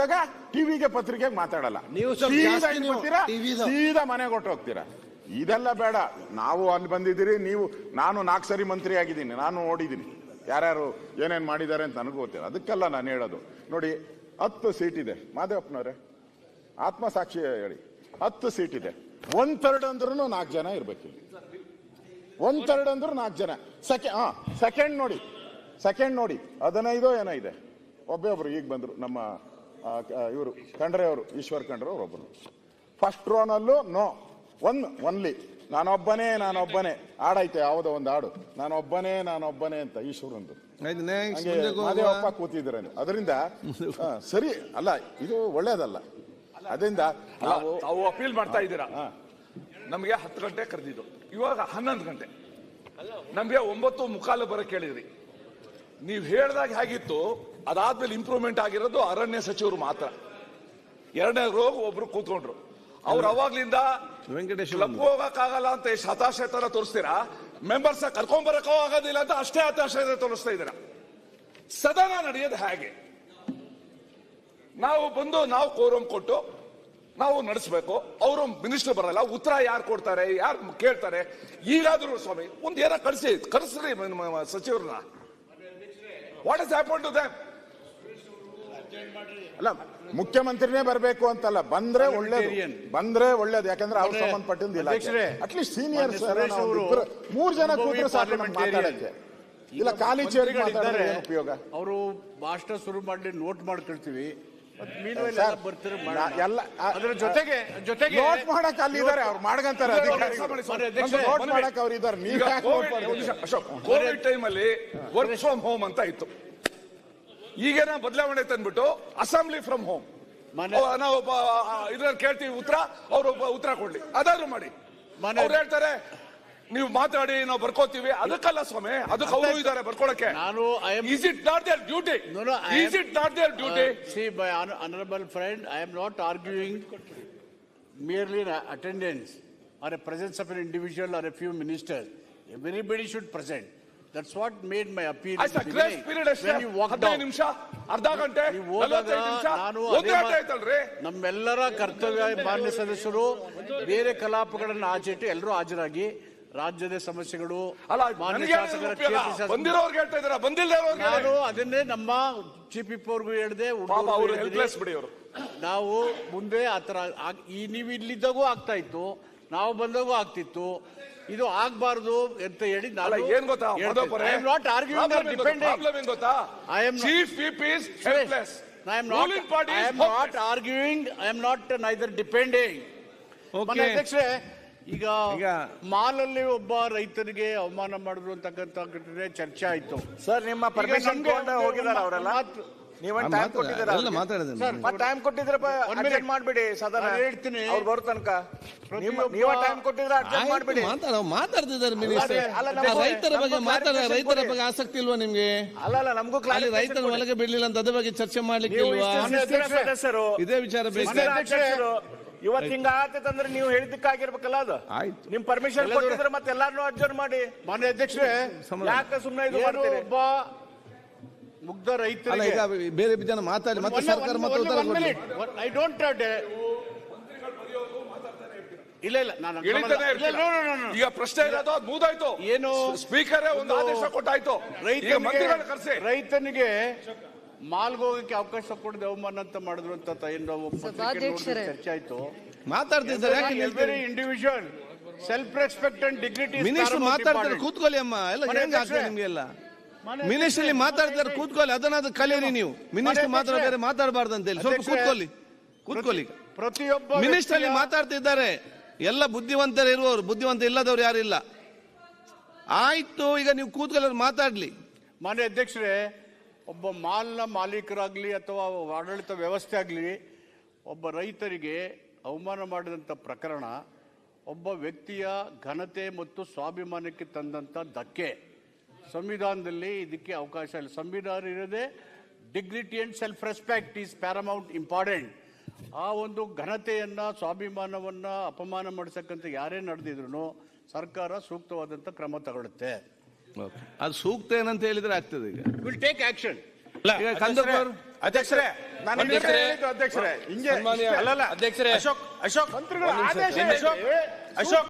ಬಂದಾಗ ಟಿವಿಗೆ ಪತ್ರಿಕೆಗೆ ಮಾತಾಡಲ್ಲ. ನೀವು ಸ್ವಲ್ಪ ಸೀದಾ ಜಾಸ್ತಿ ಇಲ್ಲಿ ನೀವು ಬರ್ತೀರಾ, TV ದು. ಸೀದಾ ಮನೆಗೆ ಹೊಟ್ಟು ಹೋಗ್ತೀರಾ ಇದೆಲ್ಲ ಬೇಡ. ನಾವು ಅಲ್ಲಿ ಬಂದಿದ್ದೀರಿ ನೀವು ನಾನು ನಾಲ್ಕು ಸರಿ ಮಂತ್ರಿ ಆಗಿದ್ದೀನಿ ನಾನು ನೋಡಿದ್ದೀನಿ ಯಾರ್ಯಾರು ಏನೇನು ಮಾಡಿದ್ದಾರೆ ಅಂತ ನನಗೂ ಗೊತ್ತಿಲ್ಲ. ಅದಕ್ಕೆಲ್ಲ ನಾನು ಹೇಳೋದು. ನೋಡಿ ಹತ್ತು ಸೀಟ್ ಇದೆ. ಮಾದೇವಪ್ಪನವ್ರೆ ಆತ್ಮಸಾಕ್ಷಿ ಹೇಳಿ. ಹತ್ತು ಸೀಟ್ ಇದೆ. ಒಂದ್ ಥರ್ಡ್ ಅಂದ್ರೂ ನಾಲ್ಕು ಜನ ಇರ್ಬೇಕು ಒಂದ್ ಥರ್ಡ್ ಅಂದ್ರೂ ನಾಲ್ಕು ಜನ. ಸೆಕೆಂಡ್ ಹಾ ಸೆಕೆಂಡ್ ನೋಡಿ. ಸೆಕೆಂಡ್ ನೋಡಿ. ಹದಿನೈದು ಏನೋ ಇದೆ. ಒಬ್ಬೊಬ್ರು ಈಗ ಬಂದ್ರು ನಮ್ಮ ಇವರು ಖಂಡ್ರೆ ಅವರು ಈಶ್ವರ್ ಖಂಡ್ರೆ ಅವರು ಒಬ್ಬರು ಫಸ್ಟ್ ರೋನಲ್ಲೂ ನೋ ಒನ್ ಒನ್ಲಿ ನಾನೊಬ್ಬನೇ ನಾನೊಬ್ಬನೇ. ಹಾಡೈತೆ ಯಾವುದೋ ಒಂದು ಹಾಡು ನಾನೊಬ್ಬನೇ ನಾನೊಬ್ಬನೇ ಅಂತ ಈಶ್ವರಂದು. ಅದೇ ಅಪ್ಪ ಕೂತಿದ್ರೆ ಅದರಿಂದ ಸರಿ ಅಲ್ಲ ಇದು ಒಳ್ಳೇದಲ್ಲ. ಅದರಿಂದ ನಾವು ಅಪೀಲ್ ಮಾಡ್ತಾ ಇದ್ದೀರಾ? ಹಾ. ನಮಗೆ ಹತ್ತು ಗಂಟೆ ಕರೆದಿದ್ದು. ಇವಾಗ ಹನ್ನೊಂದು ಗಂಟೆ. ನಮಗೆ ಒಂಬತ್ತು ಮುಖಾಲು ಬರ ಹೇಳಿದ್ರಿ ನೀವು ಹೇಳಿದಾಗ ಹೇಗಿತ್ತು ಅದಾದ್ಮೇಲೆ ಇಂಪ್ರೂವ್ಮೆಂಟ್ ಆಗಿರೋದು ಅರಣ್ಯ ಸಚಿವರು ಮಾತ್ರ. ಎರಡನೇ ರೋಗ ಒಬ್ರು ಕೂತ್ಕೊಂಡ್ರು. ಅವ್ರು ಅವಾಗ್ಲಿಂದ ವೆಂಕಟೇಶ್ ಹೋಗಕ್ಕಾಗಲ್ಲ ಅಂತ ಎಷ್ಟು ಹತಾಶೆ ತರ ತೋರಿಸ್ತೀರಾ? ಮೆಂಬರ್ಸ್ ಕರ್ಕೊಂಡ್ ಬರಕ್ಕೂ ಆಗೋದಿಲ್ಲ ಅಂತ ಅಷ್ಟೇ ಹತಾಶೆ ತೋರಿಸ್ತಾ ಇದ್ದೀರಾ? ಸದನ ನಡೆಯೋದು ಹೇಗೆ? ನಾವು ಬಂದು ನಾವು ಕೋರಂ ಕೊಟ್ಟು ನಾವು ನಡೆಸಬೇಕು. ಅವರು ಮಿನಿಸ್ಟರ್ ಬರಲ್ಲ ಉತ್ತರ ಯಾರು ಕೊಡ್ತಾರೆ ಯಾರು ಕೇಳ್ತಾರೆ? ಈಗಾದ್ರೂ ಸ್ವಾಮಿ ಒಂದು ಏನೋ ಕಳಿಸಿ ಕಳಿಸ್ರಿ ಸಚಿವರನ್ನ. What is happen to them ಅಲ್ಲ ಮುಖ್ಯಮಂತ್ರಿನೇ ಬರಬೇಕು ಅಂತಲ್ಲ ಬಂದ್ರೆ ಒಳ್ಳೇದು ಬಂದ್ರೆ ಒಳ್ಳೇದು ಯಾಕಂದ್ರೆ ಅವ್ರು ಸಂಬಂಧಪಟ್ಟಿಂದ ಇಲ್ಲ ಅಧ್ಯಕ್ಷರೇ, ಅಟ್ಲೀಸ್ಟ್ ಸೀನಿಯರ್ ಮೂರ್ ಜನ ಕೂತ್ರೆ ಸಾಕು. ಮಾತಾಡಕ್ಕೆ. ಇಲ್ಲ ಖಾಲಿ ಚೇರ್ ಮಾತಾಡಿದ್ರೆ ಉಪಯೋಗ? ಅವರು ಭಾಷಣ ಶುರು ಮಾಡಿ ನೋಟ್ ಮಾಡ್ಕೊಳ್ತೀವಿ. ಎಲ್ಲ ಬರ್ತಾರೆ ಮಾಡೋಣ. ನಾ- ಎಲ್ಲ ಆ- ಅದ್ರ ಜೊತೆಗೆ ಜೊತೆಗೆ ನೋಟ್ ಮಾಡಕ್ ಅಲ್ಲಿ ಇದಾರೆ ಅವ್ರು ಮಾಡ್ಕಂತಾರೆ ಅಧಿಕಾರಿಗಳು. ಮಾನ್ಯ ಅಧ್ಯಕ್ಷರೇ, ನೋಟ್ ಮಾಡಕ್ ಅವ್ರು ಇದಾರೆ ನೀವ್ ಈಗ ಕೋವಿಡ್ ನೋಟ್ ಮಾಡ್ತೀರಿ? ಅಶೋಕ್ ಕೋವಿಡ್ ಟೈಮ್ ಅಲ್ಲಿ ವರ್ಕ್ ಫ್ರಮ್ ಹೋಮ್ ಅಂತ ಇತ್ತು. ಈಗೇನ ಬದಲಾವಣೆ ತಂದ್ಬಿಟ್ಟು ಅಸೆಂಬ್ಲಿ ಫ್ರಮ್ ಹೋಮ್ ನಾವು ಇದ್ರಲ್ಲಿ ಕೇಳ್ತೀವಿ ಉತ್ತರ ಅವರು ಉತ್ತರ ಕೊಡ್ಲಿ. ಅದಾದ್ರು ಮಾಡಿ. ಅವ್ರು ಹೇಳ್ತಾರೆ ನೀವು ಮಾತಾಡಿ ನಾವು ಬರ್ಕೋತೀವಿ. ಅದಕ್ಕಲ್ಲ ಸ್ವಾಮಿ ಅದಕ್ಕೆ ಅವರು ಇದ್ದಾರೆ ಬರ್ಕೊಳಕ್ಕೆ. ನಾನು I am is it not their duty is it not their duty see by honourable friend I am not arguing merely attendance or a presence of an individual or a few minister everybody should present that's what made my appeal ನಿಮಿಷ ಅರ್ಧ ಗಂಟೆ ನಾನು ನಮ್ಮೆಲ್ಲರ ಕರ್ತವ್ಯ ಮಾನ್ಯ ಸದಸ್ಯರು ಬೇರೆ ಕಲಾಪಗಳನ್ನು ಆಚೆ ಎಲ್ಲರೂ ಹಾಜರಾಗಿ ರಾಜ್ಯದ ಸಮಸ್ಯೆಗಳು ನಾನು ಅದನ್ನೇ ನಮ್ಮ ಚೀಫ್ ವಿಪ್ ಅವ್ರಿಗೂ ಹೇಳಿದೆ ನಾವು ಮುಂದೆ ಆತರ ಆಗ್- ಈ ನೀವು ಇಲ್ಲಿದ್ದಾಗೂ ಆಗ್ತಾ ಇತ್ತು ನಾವು ಬಂದಾಗೂ ಆಗ್ತಿತ್ತು. ಇದು ಆಗ್ಬಾರ್ದು ಅಂತ ಹೇಳಿ ನಾನು ಏನ್ ಗೊತ್ತಾ? I am not arguing depending problem ಏನ್ ಗೊತ್ತಾ? I am chief whip is helpless I am not I am not arguing I am not neither depending. ಅಧ್ಯಕ್ಷರೇ ಈಗ ಈಗ- ಮಾಲಲ್ಲಿ ಒಬ್ಬ ರೈತರಿಗೆ ಅವಮಾನ ಮಾಡಿದ್ರು ಅಂತಕ್ಕಂಥ ಘಟನೆ ಚರ್ಚೆ ಆಯ್ತು. ಸರ್ ನಿಮ್ಮ ಪರ್ಮಿಷನ್ ನಮ್ಗೆ ತಗೊಂಡ ಹೋಗಿದಾರ ಅವರೆಲ್ಲ? ಮಾತು- ಟೈಮ್ ಮಾತಾಡ- ಕೊಟ್ಟಿದ್ದೀರಾ ಎಲ್ಲ ಮಾತಾಡಿದೆ ಸರ್, ನಾನು. ಮತ್ತೆ ಟೈಮ್ ಕೊಟ್ಟಿದ್ರೆ ಒಂದ್ ಮಾಡ್ಬಿಡಿ ಸದನ ನಾನು ಹೇಳ್ತೀನಿ. ಅವ್ರು ಬರೋ ತನಕ ಪ್ರತಿಯೊಬ್ಬ- ನೀವ ಟೈಮ್ ಕೊಟ್ಟಿದ್ರೆ ಅಡ್ಜಸ್ಟ್ ಮಾಡ್ಬಿಡಿ. ಮಾತಾಡ ಮಾತಾಡ್ತಿದ್ದಾರೆ ಮಿನಿಸ್ಟರ್ ಅಲ್ಲ, ನಮ್ಮ- ರೈತರ ಬಗ್ಗೆ ಮಾತಾಡ clarification ರೈತರ ಕೊಡಿ. ಬಗ್ಗೆ ಆಸಕ್ತಿ ಇಲ್ವಾ ನಿಮ್ಗೆ? ಅಲ್ಲ ಅಲ್ಲ ನಮಗೂ ಅಲ್ಲಿ ರೈತರ ಬಿಡ್ಲಿಲ್ಲ ಅಂತ ಅದ್ರ ಬಗ್ಗೆ ಚರ್ಚೆ ಮಾಡ್ಲಿಕ್ಕೆ ಇಲ್ವಾ? ಇಷ್ಟು ಇದೇ ವಿಚಾರ ಬೇಕು ಅಧ್ಯಕ್ಷರು ಇವತ್ತು ಹಿಂಗ ಆಗತ್ತಂದ್ರೆ ನೀವು ಹೇಳಿದ್ದಕ್ಕಾಗಿರ್ಬೇಕಲ್ಲ ಅದು? ಆಯ್ತು. ನಿಮ್ ಪರ್ಮಿಷನ್ ಕೊಟ್ಟಿದ್ರೆ ಮತ್ತೆ ಎಲ್ಲಾರನ್ನೂ ಅಡ್ಜರ್ ಮಾಡಿ. ಮಾನ್ಯ ಅಧ್ಯಕ್ಷರೇ ಯಾಕೆ ಸುಮ್ಮನೆ ಇದು ಮಾಡ್ತೀರಿ? ಒಬ್ಬ ಮುಗ್ಧ ಅಲ್ಲ ರೈತರಿಗೆ ಈಗ ಬೇರೆ ಜನ ಮಾತಾಡಿ ಮತ್ತೆ ಸರ್ಕಾರ ಮತ್ತೆ ಐ ಡೋಂಟ್ ಇಲ್ಲ ಇಲ್ಲ ನಾನು ಇಳಿತಾನೆ ಇಲ್ಲ, no, no, no, no. ಈಗ ಪ್ರಶ್ನೆ ಇರೋದು ಅದು ಮುಗ್ದಾಯ್ತು ಏನು? ಸ್ಪೀಕರ್ ಒಂದು ಆದೇಶ ಕೊಟ್ಟಾಯ್ತು. ಈಗ ಮಂತ್ರಿಗಳು ಕರೆಸಿ. ರೈತನಿಗೆ ರೈತನಿಗೆ ಮಾಲ್ಗೆ ಹೋಗಕ್ಕೆ ಅವಕಾಶ ಕೊಡದೆ ಅವಮಾನ ಅಂತ ಮಾಡಿದ್ರು ಅಂತ ಚರ್ಚೆ ಆಯ್ತು. ಮಾತಾಡ್ತಿದ್ದಾರೆ ಯಾಕೆ every individual self respect and dignity minister ಮಾತಾಡ್ತಾರೆ ಕೂತ್ಕೊಳ್ಳಿ ಅಮ್ಮ. ಎಲ್ಲ ಹೆಂಗ್ ಆಗ್ತದೆ ಅಧ್ಯಕ್ಷರೇ. ನಿಮ್ಗೆ ಎಲ್ಲ ಮಿನಿಸ್ಟರ್ ಇಲ್ಲಿ ಮಾತಾಡ್ತಾರೆ ಕೂತ್ಕೊಳ್ಳಿ. ಅದನ್ನ ಕಲಿಯಿರಿ ನೀವು. ಮಿನಿಸ್ಟರ್ ಮಾತ್ರ ಬೇರೆ. ಮಾತಾಡಬಾರ್ದು ಅಂತ ಹೇಳಿ. ಸ್ವಲ್ಪ. ಕೂತ್ಕೊಳ್ಳಿ ಕೂತ್ಕೊಳ್ಳಿ. ಪ್ರತಿಯೊಬ್ಬ ಮಿನಿಸ್ಟರ್ ಅಲ್ಲಿ ಮಾತಾಡ್ತಿದ್ದಾರೆ. ಎಲ್ಲ ಬುದ್ಧಿವಂತರು ಇರುವವರು ಬುದ್ಧಿವಂತ ಇಲ್ಲದವ್ರು ಯಾರಿಲ್ಲ ಆಯ್ತು ಈಗ ನೀವು ಕೂತ್ಕೊಳ್ಳೋರು ಮಾತಾಡ್ಲಿ. ಮಾನ್ಯ ಅಧ್ಯಕ್ಷರೇ ಒಬ್ಬ ಮಾಲ್ನ ಮಾಲೀಕರಾಗಲಿ ಅಥವಾ ಆಡಳಿತ ವ್ಯವಸ್ಥೆ ಆಗಲಿ, ಒಬ್ಬ ರೈತರಿಗೆ ಅವಮಾನ ಮಾಡಿದಂಥ ಪ್ರಕರಣ, ಒಬ್ಬ ವ್ಯಕ್ತಿಯ ಘನತೆ ಮತ್ತು ಸ್ವಾಭಿಮಾನಕ್ಕೆ ತಂದಂಥ ಧಕ್ಕೆ. ಸಂವಿಧಾನದಲ್ಲಿ ಇದಕ್ಕೆ ಅವಕಾಶ ಇಲ್ಲ. ಸಂವಿಧಾನ ಇರೋದೇ dignity and self respect is paramount important ಆ ಒಂದು ಘನತೆಯನ್ನು, ಸ್ವಾಭಿಮಾನವನ್ನು ಅಪಮಾನ ಮಾಡಿಸಕ್ಕಂಥ ಯಾರೇ ನಡೆದಿದ್ರು ಸರ್ಕಾರ ಸೂಕ್ತವಾದಂಥ ಕ್ರಮ ತಗೊಳುತ್ತೆ ಅದು ಸೂಕ್ತ ಏನಂತ ಹೇಳಿದ್ರೆ ಆಗ್ತದೆ ಈಗ. ವಿಲ್ ಟೇಕ್ ಆಕ್ಷನ್ ಈಗ ಕಂದಪ್ಪ ಅವರು ಅಧ್ಯಕ್ಷರೇ ನಾನು ಹೇಳಿದ್ದು ಅಧ್ಯಕ್ಷರೇ. ಹಿಂಗೆ ಅಲ್ಲಲ್ಲ ಅಧ್ಯಕ್ಷರೇ. ಅಶೋಕ್ ಅಶೋಕ್. ಮಂತ್ರಿಗಳ ಆದೇಶ ಅಶೋಕ್. ಅಶೋಕ್.